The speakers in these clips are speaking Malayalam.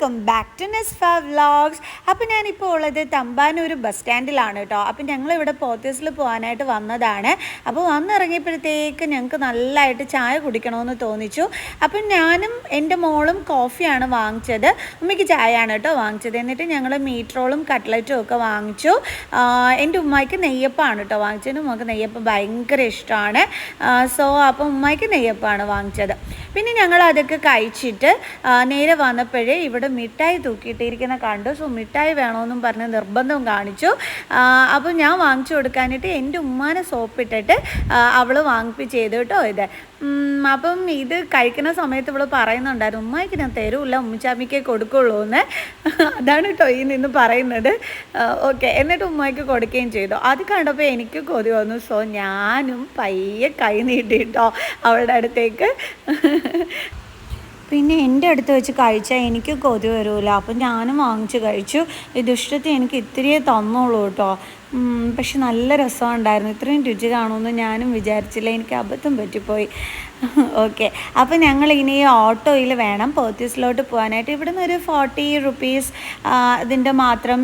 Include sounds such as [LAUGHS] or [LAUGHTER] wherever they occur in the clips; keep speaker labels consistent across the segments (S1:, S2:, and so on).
S1: Welcome back to Nesfa vlogs. അപ്പോൾ ഞാനിപ്പോൾ ഉള്ളത് തമ്പാനൂർ ബസ് സ്റ്റാൻഡിലാണ് കേട്ടോ. അപ്പം ഞങ്ങളിവിടെ പോത്തീസിൽ പോകാനായിട്ട് വന്നതാണ്. അപ്പോൾ വന്നിറങ്ങിയപ്പോഴത്തേക്ക് ഞങ്ങൾക്ക് നല്ലതായിട്ട് ചായ കുടിക്കണമെന്ന് തോന്നിച്ചു. അപ്പം ഞാനും എന്റെ മോളും കോഫിയാണ് വാങ്ങിച്ചത്. ഉമ്മയ്ക്ക് ചായയാണ് കേട്ടോ വാങ്ങിച്ചത്. എന്നിട്ട് ഞങ്ങൾ മീറ്റ് റോളും കട്ട്ലറ്റും ഒക്കെ വാങ്ങിച്ചു. എന്റെ ഉമ്മയ്ക്ക് നെയ്യപ്പമാണ് കേട്ടോ വാങ്ങിച്ചത്. ഉമ്മക്ക് നെയ്യപ്പം ഭയങ്കര ഇഷ്ടമാണ്. സോ അപ്പം ഉമ്മയ്ക്ക് നെയ്യപ്പമാണ് വാങ്ങിച്ചത്. പിന്നെ ഞങ്ങൾ അതൊക്കെ കഴിച്ചിട്ട് നേരെ വന്നപ്പോഴേ ഇവിടെ മിഠായി തൂക്കിയിട്ടിരിക്കുന്ന കണ്ടു. സോ മിഠായി വേണമെന്നും പറഞ്ഞ് നിർബന്ധം കാണിച്ചു. അപ്പോൾ ഞാൻ വാങ്ങിച്ചു കൊടുക്കാനായിട്ട് എന്റെ ഉമ്മാനെ സോപ്പിട്ടിട്ട് അവൾ വാങ്ങിപ്പിച്ച് ചെയ്തു കേട്ടോ ഇത്. അപ്പം ഇത് കഴിക്കുന്ന സമയത്ത് ഇവൾ പറയുന്നുണ്ടായിരുന്നു ഉമ്മായിക്ക് ഞാൻ തരൂല്ല ഉമ്മച്ചാമ്മിക്ക് കൊടുക്കുള്ളൂ എന്ന് അതാണ് കേട്ടോ ഈ നിന്ന് പറയുന്നത്. ഓക്കെ. എന്നിട്ട് ഉമ്മായിക്ക് കൊടുക്കുകയും ചെയ്തു. അത് കണ്ടപ്പോൾ എനിക്ക് കൊതി വന്നു. സോ ഞാനും പയ്യെ കൈ നീട്ടിട്ടോ അവളുടെ അടുത്തേക്ക്. പിന്നെ എന്റെ അടുത്ത് വെച്ച് കഴിച്ചാൽ എനിക്ക് കൊതി വരില്ല അപ്പം ഞാനും വാങ്ങിച്ച് കഴിച്ചു. ഇത് ഇഷ്ടത്തിൽ എനിക്ക് ഇത്രയേ തന്നോളൂ കേട്ടോ. പക്ഷെ നല്ല രസമുണ്ടായിരുന്നു. ഇത്രയും രുചി കാണുമെന്ന് ഞാനും വിചാരിച്ചില്ല. എനിക്ക് അബദ്ധം പറ്റിപ്പോയി. [LAUGHS] ഓക്കെ. അപ്പോൾ ഞങ്ങൾ ഇനി ഓട്ടോയിൽ വേണം പോത്തീസിലോട്ട് പോകാനായിട്ട്. ഇവിടുന്ന് ഒരു ഫോർട്ടി റുപ്പീസ് ഇതിന്റെ മാത്രം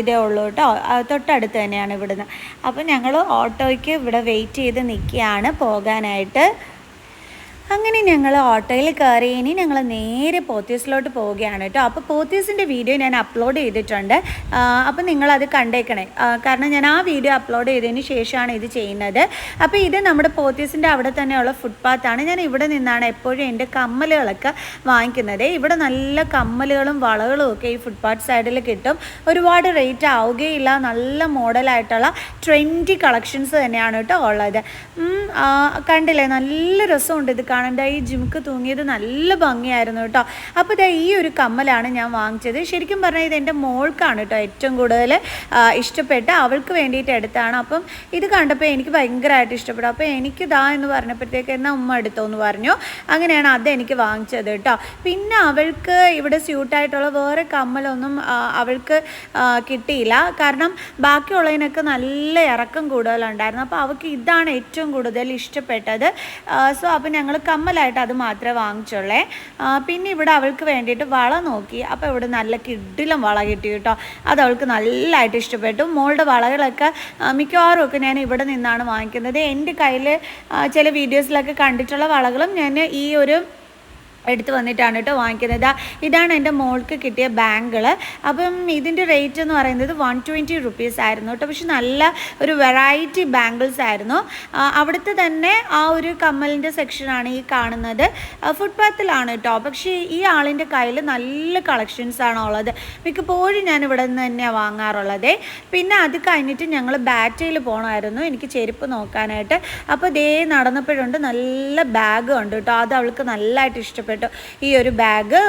S1: ഇതേ ഉള്ളൂ കേട്ടോ. തൊട്ടടുത്ത് തന്നെയാണ് ഇവിടുന്ന്. അപ്പോൾ ഞങ്ങൾ ഓട്ടോയ്ക്ക് ഇവിടെ വെയിറ്റ് ചെയ്ത് നിൽക്കുകയാണ് പോകാനായിട്ട്. അങ്ങനെ ഞങ്ങൾ ഓട്ടോയിൽ കയറി ഇനി ഞങ്ങൾ നേരെ പോത്തീസിലോട്ട് പോവുകയാണ് കേട്ടോ. അപ്പോൾ പോത്തീസിന്റെ വീഡിയോ ഞാൻ അപ്ലോഡ് ചെയ്തിട്ടുണ്ട്. അപ്പോൾ നിങ്ങളത് കണ്ടേക്കണേ. കാരണം ഞാൻ ആ വീഡിയോ അപ്ലോഡ് ചെയ്തതിന് ശേഷമാണ് ഇത് ചെയ്യുന്നത്. അപ്പോൾ ഇത് നമ്മുടെ പോത്തീസിന്റെ അവിടെ തന്നെയുള്ള ഫുട്പാത്താണ് ഞാൻ ഇവിടെ നിന്നാണ് എപ്പോഴും എന്റെ കമ്മലുകളൊക്കെ വാങ്ങിക്കുന്നത്. ഇവിടെ നല്ല കമ്മലുകളും വളകളും ഒക്കെ ഈ ഫുട്പാത്ത് സൈഡിൽ കിട്ടും. ഒരുപാട് റേറ്റ് ആവുകയില്ല. നല്ല മോഡലായിട്ടുള്ള ട്രെൻഡി കളക്ഷൻസ് തന്നെയാണ് കേട്ടോ ഉള്ളത്. കണ്ടില്ലേ? നല്ല രസമുണ്ട് ഇത് കാണാൻ. ദാ ഈ ജിമുക്ക് തൂങ്ങിയത് നല്ല ഭംഗിയായിരുന്നു കേട്ടോ. അപ്പോൾ ഇതാ ഈ ഒരു കമ്മലാണ് ഞാൻ വാങ്ങിച്ചത്. ശരിക്കും പറഞ്ഞാൽ ഇത് എന്റെ മോൾക്കാണ് കേട്ടോ ഏറ്റവും കൂടുതൽ ഇഷ്ടപ്പെട്ട. അവൾക്ക് വേണ്ടിയിട്ട് എടുത്താണ്. അപ്പം ഇത് കണ്ടപ്പോൾ എനിക്ക് ഭയങ്കരമായിട്ട് ഇഷ്ടപ്പെട്ടു. അപ്പോൾ എനിക്ക് ഇതാ എന്ന് പറഞ്ഞപ്പോഴത്തേക്ക് എന്നാൽ ഉമ്മ എടുത്തോ എന്ന് പറഞ്ഞു. അങ്ങനെയാണ് അത് എനിക്ക് വാങ്ങിച്ചത് കേട്ടോ. പിന്നെ അവൾക്ക് ഇവിടെ സ്യൂട്ടായിട്ടുള്ള വേറെ കമ്മലൊന്നും അവൾക്ക് കിട്ടിയില്ല. കാരണം ബാക്കിയുള്ളതിനൊക്കെ നല്ല ഇറക്കം കൂടുതലുണ്ടായിരുന്നു. അപ്പോൾ അവൾക്ക് ഇതാണ് ഏറ്റവും കൂടുതൽ ഇഷ്ടപ്പെട്ടത്. സോ അപ്പോൾ ഞങ്ങൾ കമ്മലായിട്ട് അത് മാത്രമേ വാങ്ങിച്ചുള്ളേ. പിന്നെ ഇവിടെ അവൾക്ക് വേണ്ടിയിട്ട് വള നോക്കി. അപ്പോൾ ഇവിടെ നല്ല കിഡിലും വള കിട്ടി കേട്ടോ. അത് അവൾക്ക് നല്ലതായിട്ട് ഇഷ്ടപ്പെട്ടു. മോളുടെ വളകളൊക്കെ മിക്കവാറും ഒക്കെ ഞാൻ ഇവിടെ നിന്നാണ് വാങ്ങിക്കുന്നത്. എന്റെ കയ്യിൽ ചില വീഡിയോസിലൊക്കെ കണ്ടിട്ടുള്ള വളകളും ഞാൻ ഈ ഒരു എടുത്ത് വന്നിട്ടാണ് കേട്ടോ വാങ്ങിക്കുന്നത്. ഇതാണ് എന്റെ മോൾക്ക് കിട്ടിയ ബാങ്കിൾ. അപ്പം ഇതിന്റെ റേറ്റ് എന്ന് പറയുന്നത് വൺ ട്വന്റി റുപ്പീസ് ആയിരുന്നു കേട്ടോ. പക്ഷെ നല്ല ഒരു വെറൈറ്റി ബാങ്കിൾസ് ആയിരുന്നു. അവിടുത്തെ തന്നെ ആ ഒരു കമ്മലിന്റെ സെക്ഷനാണ് ഈ കാണുന്നത്. ഫുട്പാത്തിലാണ് കേട്ടോ. പക്ഷേ ഈ ആളിന്റെ കയ്യിൽ നല്ല കളക്ഷൻസ് ആണുള്ളത് ഉള്ളത്. മിക്കപ്പോഴും ഞാൻ ഇവിടെ നിന്ന് തന്നെയാണ് വാങ്ങാറുള്ളത്. പിന്നെ അത് കഴിഞ്ഞിട്ട് ഞങ്ങൾ ബാറ്റയിൽ പോകണമായിരുന്നു എനിക്ക് ചെരുപ്പ് നോക്കാനായിട്ട്. അപ്പോൾ ദേ നടന്നപ്പോഴുണ്ട് നല്ല ബാഗ് ഉണ്ട് കേട്ടോ. അത് അവൾക്ക് നല്ലതായിട്ട് ഇഷ്ടപ്പെട്ടു. ഈ ഒരു ബാഗ്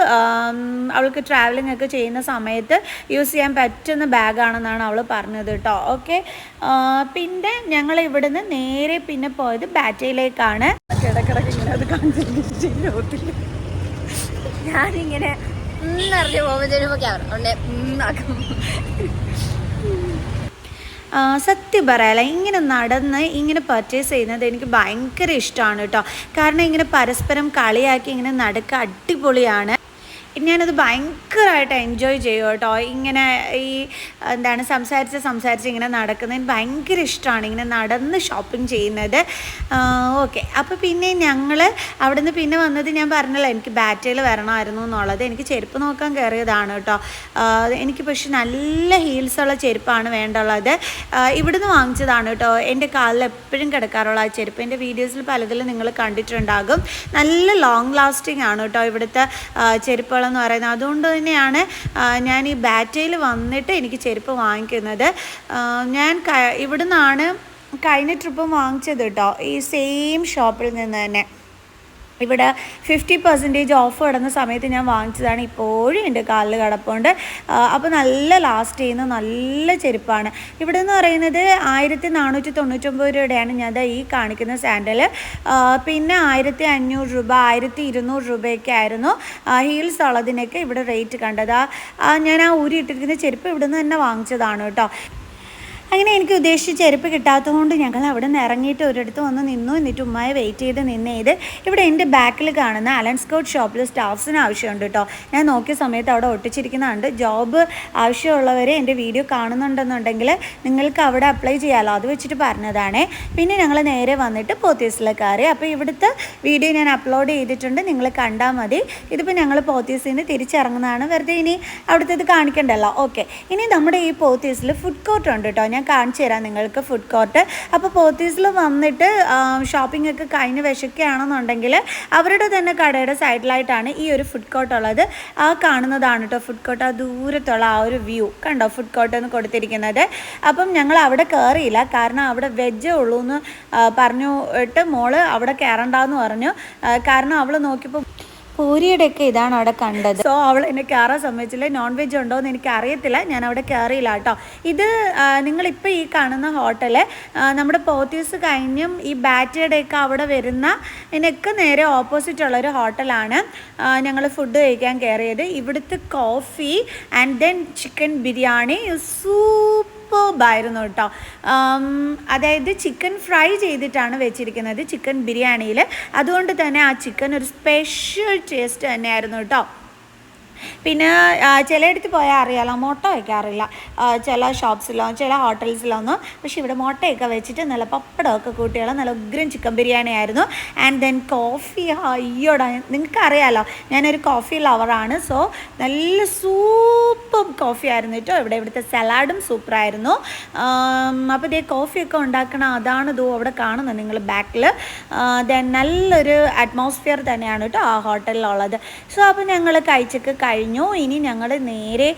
S1: അവൾക്ക് ട്രാവലിംഗ് ഒക്കെ ചെയ്യുന്ന സമയത്ത് യൂസ് ചെയ്യാൻ പറ്റുന്ന ബാഗാണെന്നാണ് അവൾ പറഞ്ഞത് കേട്ടോ. ഓക്കെ പിന്നെ ഞങ്ങൾ ഇവിടുന്ന് നേരെ പിന്നെ പോയത് ബാറ്റയിലേക്കാണ് ഇങ്ങനെ
S2: ഞാനിങ്ങനെ പോകുമ്പോഴത്തേനും ക്യാമറ ഉണ്ടേ. ഉന്നാക്കും
S1: ആ, സത്യം പറയാല ഇങ്ങനെ നടന്ന് ഇങ്ങനെ പർച്ചേസ് ചെയ്യുന്നത് എനിക്ക് ഭയങ്കര ഇഷ്ടമാണ് കേട്ടോ. കാരണം ഇങ്ങനെ പരസ്പരം കളിയാക്കി ഇങ്ങനെ നടക്കുക അടിപൊളിയാണ്. ഞാനത് ഭയങ്കരമായിട്ട് എൻജോയ് ചെയ്യും കേട്ടോ. ഇങ്ങനെ ഈ എന്താണ് സംസാരിച്ച് സംസാരിച്ച് ഇങ്ങനെ നടക്കുന്നത് ഭയങ്കര ഇഷ്ടമാണ് ഇങ്ങനെ നടന്ന് ഷോപ്പിംഗ് ചെയ്യുന്നത്. ഓക്കെ അപ്പോൾ പിന്നെ ഞങ്ങൾ അവിടുന്ന് പിന്നെ വന്നത് ഞാൻ പറഞ്ഞല്ലോ എനിക്ക് ബാറ്റയിൽ വരണമായിരുന്നു എന്നുള്ളത്. എനിക്ക് ചെരുപ്പ് നോക്കാൻ കയറിയതാണ് കേട്ടോ. എനിക്ക് പക്ഷെ നല്ല ഹീൽസ് ഉള്ള ചെരുപ്പാണ് വേണ്ടുള്ളത്. ഇവിടുന്ന് വാങ്ങിച്ചതാണ് കേട്ടോ. എന്റെ കാലിൽ എപ്പോഴും കിടക്കാറുള്ള ആ ചെരുപ്പ്. എന്റെ വീഡിയോസിൽ പലതിലും നിങ്ങൾ കണ്ടിട്ടുണ്ടാകും. നല്ല ലോങ് ലാസ്റ്റിംഗ് ആണ് കേട്ടോ ഇവിടുത്തെ ചെരുപ്പുകളെന്ന് പറയുന്നത്. അതുകൊണ്ട് തന്നെയാണ് ഞാൻ ഈ ബാറ്റയിൽ വന്നിട്ട് എനിക്ക് ചെരുപ്പ് വാങ്ങിക്കുന്നത്. ഞാൻ ഇവിടുന്നാണ് കഴിഞ്ഞ ട്രിപ്പും വാങ്ങിച്ചത് കേട്ടോ. ഈ സെയിം ഷോപ്പിൽ നിന്ന് തന്നെ. ഇവിടെ ഫിഫ്റ്റി പെർസെന്റേജ് ഓഫ് കിടന്ന സമയത്ത് ഞാൻ വാങ്ങിച്ചതാണ്. ഇപ്പോഴും എന്റെ കാലിൽ കിടപ്പുണ്ട്. അപ്പോൾ നല്ല ലാസ്റ്റ് ചെയ്യുന്ന നല്ല ചെരുപ്പാണ്. ഇവിടെ എന്ന് പറയുന്നത് ആയിരത്തി നാനൂറ്റി തൊണ്ണൂറ്റൊമ്പത് രൂപയുടെയാണ് ഞാൻ ഈ കാണിക്കുന്ന സാൻഡൽ പിന്നെ ആയിരത്തി അഞ്ഞൂറ് രൂപ ആയിരത്തി ഇരുന്നൂറ് രൂപയൊക്കെ ആയിരുന്നു. ഹീൽസ് ഉള്ളതിനൊക്കെ ഇവിടെ റേറ്റ് കണ്ടത്. ഞാൻ ആ ഊരി ഇട്ടിരിക്കുന്ന ചെരുപ്പ് ഇവിടെ നിന്ന് തന്നെ വാങ്ങിച്ചതാണ് കേട്ടോ. അങ്ങനെ എനിക്ക് ഉദ്ദേശിച്ച ചെരുപ്പ് കിട്ടാത്തതുകൊണ്ട് ഞങ്ങൾ അവിടെ നിന്ന് ഇറങ്ങിയിട്ട് ഒരിടത്ത് വന്ന് നിന്നു. എന്നിട്ട് ഉമ്മയെ വെയിറ്റ് ചെയ്ത് നിന്ന് ചെയ്ത് ഇവിടെ എന്റെ ബാക്കിൽ കാണുന്ന അലൻ സ്കൗട്ട് ഷോപ്പിൽ സ്റ്റാഫ്സിന് ആവശ്യമുണ്ട് കേട്ടോ ഞാൻ നോക്കിയ സമയത്ത് അവിടെ ഒട്ടിച്ചിരിക്കുന്നതുണ്ട് ജോബ് ആവശ്യമുള്ളവരെ എന്റെ വീഡിയോ കാണുന്നുണ്ടെന്നുണ്ടെങ്കിൽ നിങ്ങൾക്ക് അവിടെ അപ്ലൈ ചെയ്യാമല്ലോ അത് വെച്ചിട്ട് പറഞ്ഞതാണേ. പിന്നെ ഞങ്ങൾ നേരെ വന്നിട്ട് പോത്തീസിലെ കയറി അപ്പോൾ ഇവിടുത്തെ വീഡിയോ ഞാൻ അപ്ലോഡ് ചെയ്തിട്ടുണ്ട്. നിങ്ങൾ കണ്ടാൽ മതി. ഇതിപ്പോൾ ഞങ്ങൾ പോത്തീസിൽ നിന്ന് തിരിച്ചിറങ്ങുന്നതാണ്. വെറുതെ ഇനി അവിടുത്തെ ഇത് കാണിക്കണ്ടല്ലോ. ഓക്കെ ഇനി നമ്മുടെ ഈ പോത്തീസിൽ ഫുഡ് കോർട്ട് ഉണ്ട് കേട്ടോ കാണിച്ചു തരാം നിങ്ങൾക്ക് ഫുഡ് കോർട്ട് അപ്പോൾ പോത്തീസിൽ വന്നിട്ട് ഷോപ്പിംഗ് ഒക്കെ കഴിഞ്ഞ് വിശക്കുകയാണെന്നുണ്ടെങ്കിൽ അവരുടെ തന്നെ കടയുടെ സൈഡിലായിട്ടാണ് ഈ ഒരു ഫുഡ് കോർട്ട് ഉള്ളത്. ആ കാണുന്നതാണ് കേട്ടോ ഫുഡ് കോർട്ട് ആ ദൂരത്തുള്ള ആ ഒരു വ്യൂ കണ്ടോ ഫുഡ് കോർട്ട് എന്ന് കൊടുത്തിരിക്കുന്നത്? അപ്പം ഞങ്ങൾ അവിടെ കയറിയില്ല കാരണം അവിടെ വെജ് ഉള്ളൂ എന്ന് പറഞ്ഞിട്ട് മോൾ അവിടെ കയറണ്ടെന്ന് പറഞ്ഞു. കാരണം അവൾ നോക്കിയപ്പോൾ പൂരിയുടെയൊക്കെ ഇതാണ് അവിടെ കണ്ടത്. സോ അവൾ എന്നെ കയറാൻ സമ്മതിച്ചില്ല. നോൺ വെജ് ഉണ്ടോ എന്ന് എനിക്ക് അറിയത്തില്ല. ഞാൻ അവിടെ കയറിയില്ല കേട്ടോ. ഇത് നിങ്ങളിപ്പോൾ ഈ കാണുന്ന ഹോട്ടൽ നമ്മുടെ പോത്തീസ് കഴിഞ്ഞും ഈ ബാറ്റയുടെയൊക്കെ അവിടെ വരുന്ന ഇതിനൊക്കെ നേരെ ഓപ്പോസിറ്റ് ഉള്ളൊരു ഹോട്ടലാണ് ഞങ്ങൾ ഫുഡ് കഴിക്കാൻ കയറിയത്. ഇവിടുത്തെ coffee and then chicken biryani സൂപ്പർബായിരുന്നു കേട്ടോ. അതായത് ചിക്കൻ ഫ്രൈ ചെയ്തിട്ടാണ് വെച്ചിരിക്കുന്നത് ചിക്കൻ ബിരിയാണിയിൽ അതുകൊണ്ട് തന്നെ ആ ചിക്കൻ ഒരു സ്പെഷ്യൽ ടേസ്റ്റ് തന്നെയായിരുന്നു കേട്ടോ. പിന്നെ ചിലയിടത്ത് പോയാൽ അറിയാലോ മുട്ട വയ്ക്കാറില്ല. ചില ഷോപ്സിലോ ചില ഹോട്ടൽസിലൊന്നും പക്ഷെ ഇവിടെ മുട്ടയൊക്കെ വെച്ചിട്ട് നല്ല പപ്പടമൊക്കെ കൂട്ടിയുള്ള നല്ല ഉഗ്രൻ ചിക്കൻ ബിരിയാണി ആയിരുന്നു. ആൻഡ് ദെൻ കോഫി അയ്യോടാ നിങ്ങൾക്ക് അറിയാലോ ഞാനൊരു കോഫി ലവറാണ് സോ നല്ല സൂപ്പർ കോഫി ആയിരുന്നു കേട്ടോ. ഇവിടെ ഇവിടുത്തെ സലാഡും സൂപ്പറായിരുന്നു അപ്പോൾ ഇതേ കോഫിയൊക്കെ ഉണ്ടാക്കണം അതാണ് ഇതോ അവിടെ കാണുന്നത് നിങ്ങൾ ബാക്കിൽ ദെൻ നല്ലൊരു അറ്റ്മോസ്ഫിയർ തന്നെയാണ് കേട്ടോ ആ ഹോട്ടലിലുള്ളത് സോ അപ്പോൾ ഞങ്ങൾ കഴിച്ചൊക്കെ കഴിഞ്ഞു. ഇനി ഞങ്ങൾ നേരെ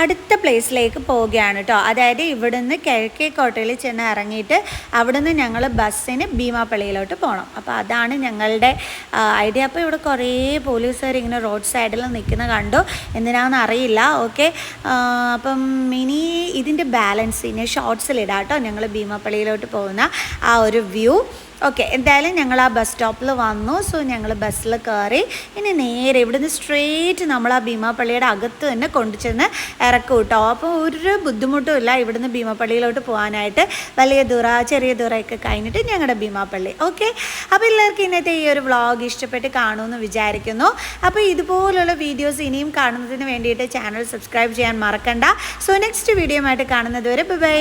S1: അടുത്ത പ്ലേസിലേക്ക് പോവുകയാണ് കേട്ടോ അതായത് ഇവിടുന്ന് കിഴക്കേക്കോട്ടയിൽ ചെന്ന് ഇറങ്ങിയിട്ട് അവിടുന്ന് ഞങ്ങൾ ബസ്സിന് ഭീമാപ്പള്ളിയിലോട്ട് പോകണം അപ്പോൾ അതാണ് ഞങ്ങളുടെ ഐഡിയ അപ്പോൾ ഇവിടെ കുറേ പോലീസുകാർ ഇങ്ങനെ റോഡ് സൈഡിൽ നിൽക്കുന്ന കണ്ടു. എന്തിനാണെന്ന് അറിയില്ല. ഓക്കെ. അപ്പം ഇനി ഇതിന്റെ ബാലൻസ് ഇനി ഷോർട്സിലിടാം കേട്ടോ ഞങ്ങൾ ഭീമാപ്പള്ളിയിലോട്ട് പോകുന്ന ആ ഒരു വ്യൂ ഓക്കെ എന്തായാലും ഞങ്ങൾ ആ ബസ് സ്റ്റോപ്പിൽ വന്നു. സോ ഞങ്ങൾ ബസ്സിൽ കയറി ഇനി നേരെ ഇവിടുന്ന് സ്ട്രേറ്റ് നമ്മൾ ആ ഭീമാപ്പള്ളിയുടെ അകത്ത് തന്നെ കൊണ്ടുചെന്ന് ഇറക്കും കേട്ടോ അപ്പോൾ ഒരു ബുദ്ധിമുട്ടും ഇല്ല ഇവിടുന്ന് ഭീമാപ്പള്ളിയിലോട്ട് പോകാനായിട്ട് വലിയ ദൂര ചെറിയ ദൂരമൊക്കെ കഴിഞ്ഞിട്ട് ഞങ്ങളുടെ ഭീമാപ്പള്ളി ഓക്കെ അപ്പോൾ എല്ലാവർക്കും ഇന്നത്തെ ഈ ഒരു വ്ളോഗ് ഇഷ്ടപ്പെട്ട് കാണുമെന്ന് വിചാരിക്കുന്നു. അപ്പോൾ ഇതുപോലുള്ള വീഡിയോസ് ഇനിയും കാണുന്നതിന് വേണ്ടിയിട്ട് ചാനൽ സബ്സ്ക്രൈബ് ചെയ്യാൻ മറക്കണ്ട. സോ നെക്സ്റ്റ് വീഡിയോ ആയിട്ട് കാണുന്നത് വരെ ബൈ